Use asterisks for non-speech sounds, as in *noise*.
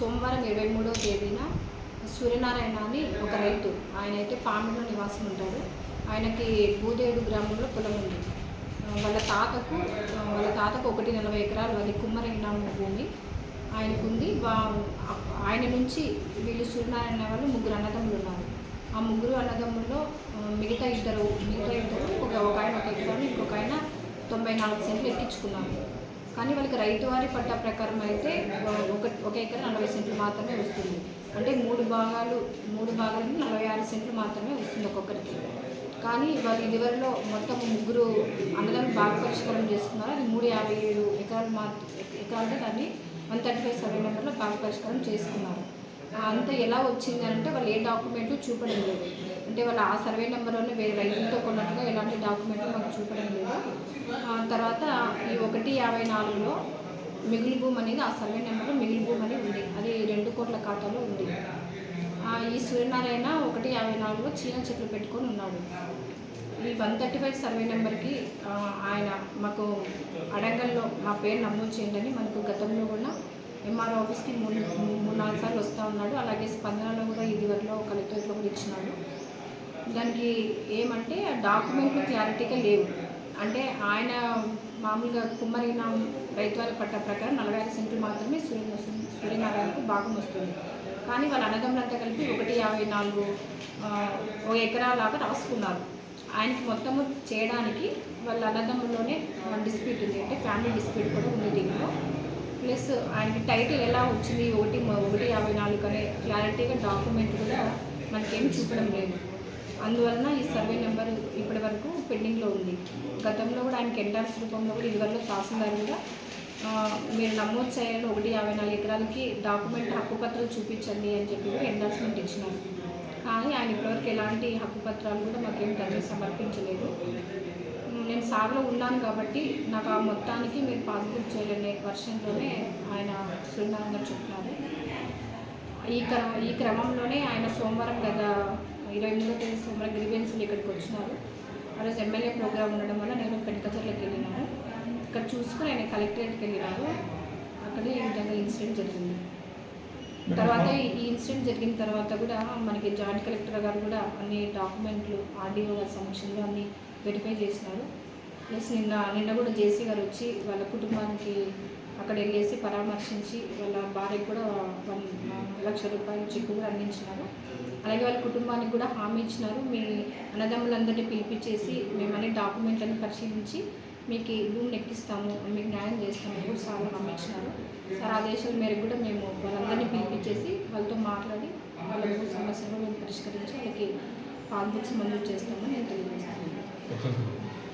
సోమవారం ఇరవై మూడో తేదీన సూర్యనారాయణ అని ఒక రైతు ఆయన అయితే పామిలో నివాసం ఉంటాడు. ఆయనకి భూదేవుడు గ్రామంలో పొలం ఉంది. వాళ్ళ తాతకు వాళ్ళ తాతకు ఒకటి నలభై ఎకరాలు అది కుమ్మరైనాము భూమి ఆయనకు ఉంది వా- ఆయన నుంచి వీళ్ళు సూర్యనారాయణ వాళ్ళు ముగ్గురు అన్నదమ్ములు ఉన్నారు. ఆ ముగ్గురు అన్నదమ్ముల్లో మిగతా ఇద్దరు మిగతా ఇద్దరు ఒక ఒక ఆయన ఒక ఎకరాలు ఇంకొక ఆయన తొంభై నాలుగు సెంట్లు ఎక్కించుకున్నారు. కానీ వాళ్ళకి రైతు వారి పట్టా ప్రకారం అయితే ఒక ఒక ఎకరం నలభై సెంట్లు మాత్రమే వస్తుంది. అంటే మూడు భాగాలు మూడు భాగాలు నలభై ఆరు సెంట్లు మాత్రమే వస్తుంది ఒక్కొక్కరికి. కానీ వాళ్ళు ఇదివరలో మొత్తం ముగ్గురు అన్నదాన్ని బాగా పరిష్కారం చేసుకున్నారు. అది మూడు యాభై ఏడు ఎకరాలు మాత్రం ఎకరాలుగా దాన్ని వన్ థర్టీ ఫైవ్ సర్వే నెంబర్లో బాగా పరిష్కారం చేసుకున్నారు. అంత అంతా ఎలా వచ్చింది అంటే వాళ్ళు ఏ డాక్యుమెంట్లు చూపడం లేదు. అంటే వాళ్ళు ఆ సర్వే నెంబర్లోనే వేరే రైతులతో కొన్నట్టుగా ఎలాంటి డాక్యుమెంట్లు మాకు చూపడం లేదు. తర్వాత ఈ ఒకటి యాభై నాలుగులో మిగులు భూమి అనేది ఆ సర్వే నెంబర్లో మిగులు భూమి అని ఉంది. అది రెండు కోట్ల ఖాతాలో ఉంది. ఈ సూర్యనారాయణ ఒకటి యాభై నాలుగులో చీన చెట్లు పెట్టుకొని ఉన్నాడు. ఈ వన్ థర్టీ ఫైవ్ సర్వే నెంబర్కి ఆయన మాకు అడంగల్లో మా పేరు నమోదు చేయండి మనకు గతంలో కూడా ఎంఆర్ఓ ఆఫీస్కి మూడు మూడు నాలుగు సార్లు వస్తూ ఉన్నాడు. అలాగే స్పందనలో కూడా ఇదివరలో కలెక్టరేట్లో కూడా ఇచ్చినాడు. దానికి ఏమంటే ఆ డాక్యుమెంట్లు క్లారిటీగా లేవు. అంటే ఆయన మామూలుగా కుమ్మరైన రైతువారి పట్ట ప్రకారం నలభై ఐదు సెంట్లు మాత్రమే సూర్య సూర్యనారాయణకు భాగం వస్తుంది. కానీ వాళ్ళ అన్నదమ్ములంతా కలిపి ఒకటి యాభై నాలుగు ఒక ఓ రాసుకున్నారు. ఆయనకి మొత్తము చేయడానికి వాళ్ళ అన్నదమ్ముల్లోనే డిస్ప్యూట్ ఉంది. అంటే ఫ్యామిలీ డిస్ప్యూట్ కూడా ఉంది దీంట్లో. ప్లస్ ఆయనకి టైటిల్ ఎలా వచ్చింది ఒకటి ఒకటి యాభై నాలుగు అనే క్లారిటీగా డాక్యుమెంట్ కూడా మనకేం చూపడం లేదు. అందువలన ఈ సర్వే నెంబర్ ఇప్పటి వరకు పెండింగ్లో ఉంది. గతంలో కూడా ఆయనకి ఎండార్స్ రూపంలో కూడా ఇదివరకు తహసీల్దార్ కూడా మీరు నమోదు చేయాలని ఒకటి యాభై నాలుగు ఎకరాలకి డాక్యుమెంట్ హక్కుపత్రాలు చూపించండి అని చెప్పి కూడా ఎండార్స్మెంట్ ఇచ్చినారు. కానీ ఆయన ఇప్పటివరకు ఎలాంటి హక్కుపత్రాలు కూడా మాకేం తండ్రి సమర్పించలేదు. నేను సాగులో ఉన్నాను కాబట్టి నాకు ఆ మొత్తానికి మీరు పాస్బుక్ చేయలేని వర్షన్లోనే ఆయన సున్నారంగా చెప్తున్నారు ఈ క్రమ ఈ క్రమంలోనే ఆయన సోమవారం గత ఇరవై ఎనిమిదో తేదీ సోమవారం గ్రీవెన్స్లు ఇక్కడికి వచ్చినారు. ఆ రోజు ఎమ్మెల్యే ప్రోగ్రామ్ ఉండడం వల్ల నేను పెంకచర్లకు వెళ్ళినాను. ఇక్కడ చూసుకుని ఆయన కలెక్టరేట్కి వెళ్ళినాను అక్కడ ఈ విధంగా ఇన్సిడెంట్ జరిగింది. తర్వాత ఈ ఈ ఇన్సిడెంట్ జరిగిన తర్వాత కూడా మనకి జాయింట్ కలెక్టర్ గారు కూడా అన్ని డాక్యుమెంట్లు ఆర్డీఓ గారి సమక్షంలో అన్ని వెరిఫై చేసినారు. ప్లస్ నిన్న నిన్న కూడా జేసీ గారు వచ్చి వాళ్ళ కుటుంబానికి అక్కడ వెళ్ళేసి పరామర్శించి వాళ్ళ భార్యకు కూడా వన్ లక్ష రూపాయలు చెక్కు కూడా అందించినారు. అలాగే వాళ్ళ కుటుంబానికి కూడా హామీ ఇచ్చినారు. మీ అన్నదమ్ములందరినీ పిలిపించేసి మేము అన్ని డాక్యుమెంట్లను పరిశీలించి మీకు ఈ భూమిని ఎక్కిస్తాము మీకు న్యాయం చేస్తాము కూడా సార్ హామీ ఇచ్చినారు సార్ ఆదేశాల మేరకు కూడా మేము వాళ్ళందరినీ పిలిపించేసి వాళ్ళతో మాట్లాడి వాళ్ళ సమస్యలు మేము పరిష్కరించి వాళ్ళకి పాస్బుక్స్ మంజూరు చేస్తామని నేను తెలియజేస్తాను *laughs*